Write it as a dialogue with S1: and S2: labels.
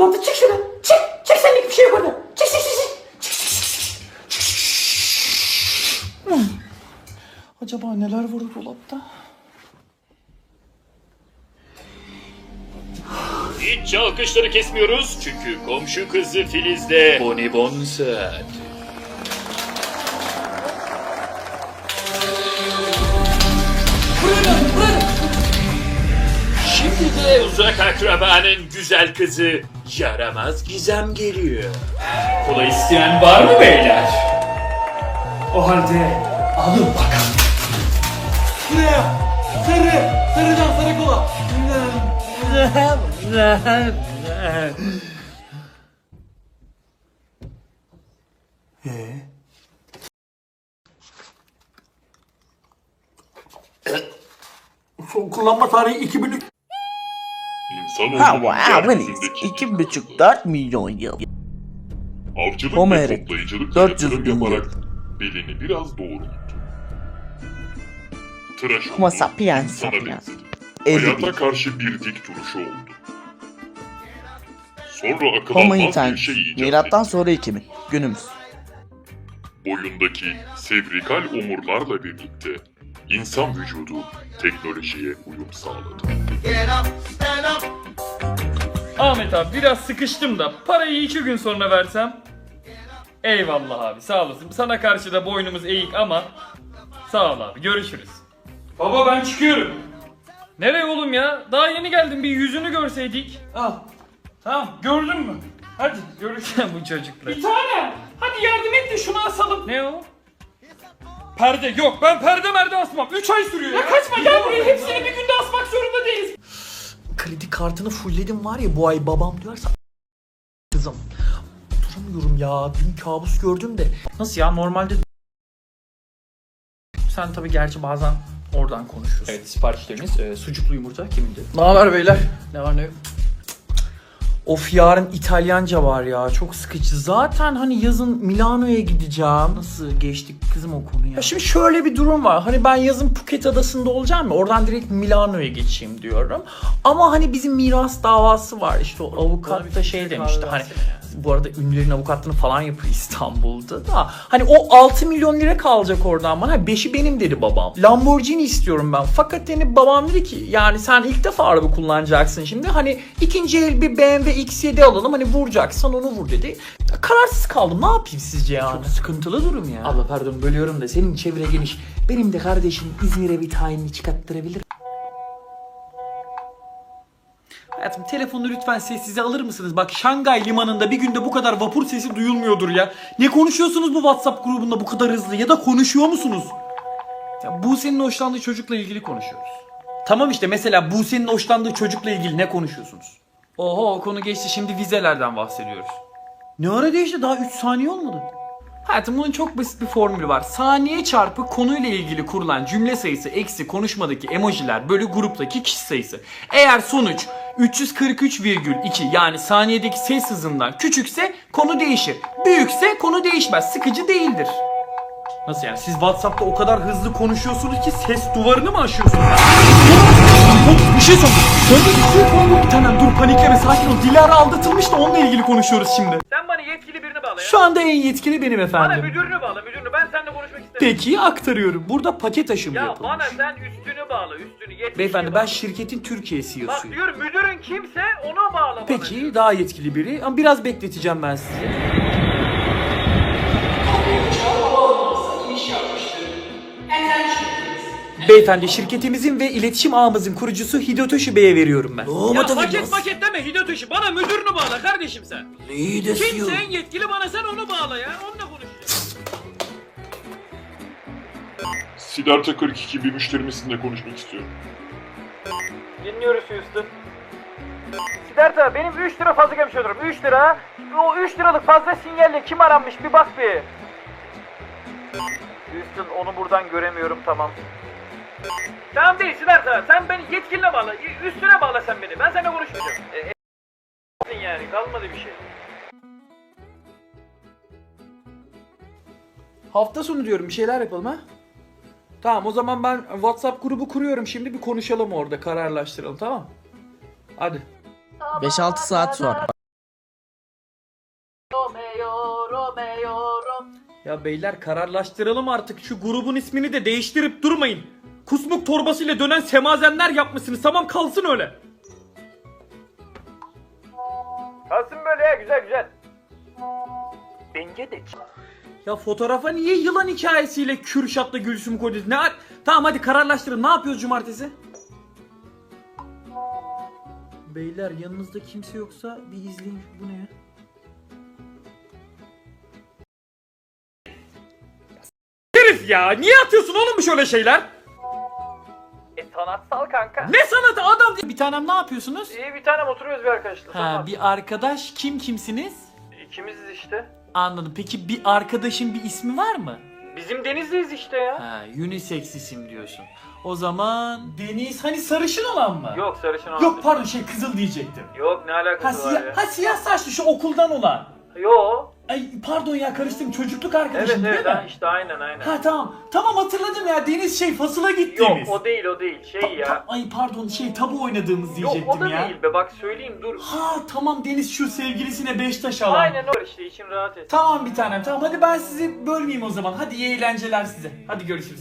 S1: dolapta çık şuradan. Çık. Çık senlik bir şey yok orada. Çık çık çık çık. Hmm. Acaba neler var o dolapta?
S2: Hiç alkışları kesmiyoruz çünkü komşu kızı Filiz'de bonibon saat. Şimdi de uzak akrabanın güzel kızı yaramaz gizem geliyor. Kola isteyen var mı beyler?
S1: O halde alın bakalım. Şuraya. Sarı. Sarıdan sarı kola. Son kullanma tarihi 2003.
S3: Ha wow
S4: yeryüzündeki
S3: İki buçuk dört milyon yıl.
S4: avcılık
S3: Homo
S4: ve toplayıcılık
S3: 400
S4: yatırım yaparak belini biraz doğrulttu. Tıraş
S3: Homo sapiens sapiens.
S4: benzedi.
S3: 50
S4: Hayata karşı bir dik duruşu oldu. Sonra akıl
S3: Homo
S4: almaz bir şey icat
S3: Milattan sonra 2000. Günümüz.
S4: Boyundaki sevrikal omurlarla birlikte insan vücudu teknolojiye uyum sağladı.
S5: Ahmet abi biraz sıkıştım da parayı iki gün sonra versem. Eyvallah abi sağ olasın. Sana karşı da boynumuz eğik ama sağ ol abi görüşürüz. Baba ben çıkıyorum. Nereye oğlum ya? Daha yeni geldim bir yüzünü görseydik. Al. Tamam gördün mü? Hadi görüşürüz bu çocukla. Bir tane. Hadi yardım et de şunu asalım. Ne o? Perde yok ben perde merde asmam. 3 ay sürüyor ya. kaçma gel buraya hepsini bir günde asmak zorunda değiliz.
S1: Kredi kartını fullledim var ya bu ay babam diyorsa kızım. Duramıyorum ya. Dün kabus gördüm de. Nasıl ya normalde sen tabii gerçi bazen oradan konuşuyorsun.
S5: Evet siparişlerimiz e, sucuklu yumurta kimindi?
S1: Ne haber beyler? Ne var ne yok? Of yarın İtalyanca var ya çok sıkıcı. Zaten hani yazın Milano'ya gideceğim. Nasıl geçtik kızım o konuya? Ya şimdi şöyle bir durum var. Hani ben yazın Phuket adasında olacağım ya oradan direkt Milano'ya geçeyim diyorum. Ama hani bizim miras davası var. İşte o avukat da şey demişti hani bu arada ünlülerin avukatlığını falan yapıyor İstanbul'da da. Hani o 6 milyon lira kalacak oradan bana. 5'i benim dedi babam. Lamborghini istiyorum ben. Fakat yani babam dedi ki yani sen ilk defa araba kullanacaksın şimdi. Hani ikinci el bir BMW X7 alalım. Hani vuracaksan onu vur dedi. Kararsız kaldım. Ne yapayım sizce yani? Çok sıkıntılı durum ya. Abla pardon bölüyorum da senin çevre geniş. Benim de kardeşim İzmir'e bir tayinli çıkarttırabilir. Hayatım telefonu lütfen sessize alır mısınız? Bak Şangay limanında bir günde bu kadar vapur sesi duyulmuyordur ya. Ne konuşuyorsunuz bu WhatsApp grubunda bu kadar hızlı ya da konuşuyor musunuz? Ya Buse'nin hoşlandığı çocukla ilgili konuşuyoruz. Tamam işte mesela Buse'nin hoşlandığı çocukla ilgili ne konuşuyorsunuz? Oho o konu geçti şimdi vizelerden bahsediyoruz. Ne ara değişti daha 3 saniye olmadı. Hayatım bunun çok basit bir formülü var. Saniye çarpı konuyla ilgili kurulan cümle sayısı eksi konuşmadaki emojiler bölü gruptaki kişi sayısı. Eğer sonuç 343,2 yani saniyedeki ses hızından küçükse konu değişir. Büyükse konu değişmez. Sıkıcı değildir. Nasıl yani? Siz WhatsApp'ta o kadar hızlı konuşuyorsunuz ki ses duvarını mı aşıyorsunuz? Dur, bir şey sor. Söyle bir şey sor. Bir tanem dur panikleme sakin ol. Dilara aldatılmış da onunla ilgili konuşuyoruz şimdi.
S5: Sen bana yetkili birini bağla ya.
S1: Şu anda en yetkili benim efendim.
S5: müdürünü bağla müdürünü ben seninle konuşmak istemiyorum.
S1: Peki aktarıyorum. Burada paket aşımı
S5: Ya
S1: yapılmış.
S5: bana sen üstünü bağla üstünü yetkili.
S1: Beyefendi ben şirketin Türkiye
S5: Bak
S1: CEO'suyum.
S5: diyorum müdürün kimse onu bağla bana.
S1: Peki daha yetkili biri ama biraz bekleteceğim ben sizi. Beyefendi şirketimizin ve iletişim ağımızın kurucusu Hidotoshi Bey'e veriyorum ben.
S5: Ya paket paket deme Hidotoshi bana müdürünü bağla kardeşim sen.
S1: İyi de
S5: Kimse en yetkili bana sen onu bağla ya onunla konuşacağız.
S4: Siddhartha 42 bir müşterimizle konuşmak istiyorum.
S5: Dinliyoruz Houston. Siddhartha benim 3 lira fazla gelmiş olurum 3 lira. O 3 liralık fazla sinyalle kim aranmış bir bak bir. Houston onu buradan göremiyorum tamam. Tamam değil Sidarta. Sen beni yetkiline bağla. Üstüne bağla sen beni. Ben seninle konuşmayacağım. E, e, yani kalmadı bir şey.
S1: Hafta sonu diyorum bir şeyler yapalım ha. Tamam o zaman ben WhatsApp grubu kuruyorum şimdi bir konuşalım orada kararlaştıralım tamam. Hadi.
S3: 5-6 saat sonra.
S1: Ya beyler kararlaştıralım artık şu grubun ismini de değiştirip durmayın. Kusmuk torbasıyla dönen semazenler yapmışsınız tamam kalsın öyle.
S5: Kalsın böyle ya güzel güzel.
S1: Bence de. Ya fotoğrafa niye yılan hikayesiyle Kürşat'la Gülsüm'ü koydunuz? Ne Tamam hadi kararlaştırın. Ne yapıyoruz cumartesi? Beyler yanınızda kimse yoksa bir izleyin. Bu ne ya? Herif ya niye atıyorsun oğlum şöyle şeyler?
S5: Sanatsal kanka.
S1: Ne sanatı adam Bir tanem ne yapıyorsunuz?
S5: İyi bir tane oturuyoruz bir arkadaşla.
S1: Ha bir arkadaş kim kimsiniz?
S5: İkimiziz işte.
S1: Anladım. Peki bir arkadaşın bir ismi var mı?
S5: Bizim Deniz'deyiz işte ya.
S1: Ha, unisex isim diyorsun. O zaman Deniz hani sarışın olan mı?
S5: Yok sarışın olan.
S1: Yok pardon şey kızıl diyecektim.
S5: Yok ne
S1: Ha,
S5: alakası var
S1: siyah,
S5: ya.
S1: ha siyah saçlı şu okuldan olan.
S5: Yok.
S1: Ay pardon ya karıştım çocukluk arkadaşım
S5: Evet
S1: değil
S5: evet
S1: mi?
S5: ha, işte aynen aynen.
S1: Ha tamam. Tamam hatırladım ya Deniz şey fasıla
S5: Yok
S1: gittiğimiz.
S5: o değil o değil şey
S1: Ta-
S5: ya.
S1: ta- ay pardon şey tabu oynadığımız
S5: Yok
S1: diyecektim
S5: o da
S1: ya.
S5: değil be bak söyleyeyim dur.
S1: Ha tamam Deniz şu sevgilisine beş taş alan.
S5: Aynen o işte için rahat et.
S1: Tamam bir tanem tamam hadi ben sizi bölmeyeyim o zaman. Hadi iyi eğlenceler size. Hadi görüşürüz.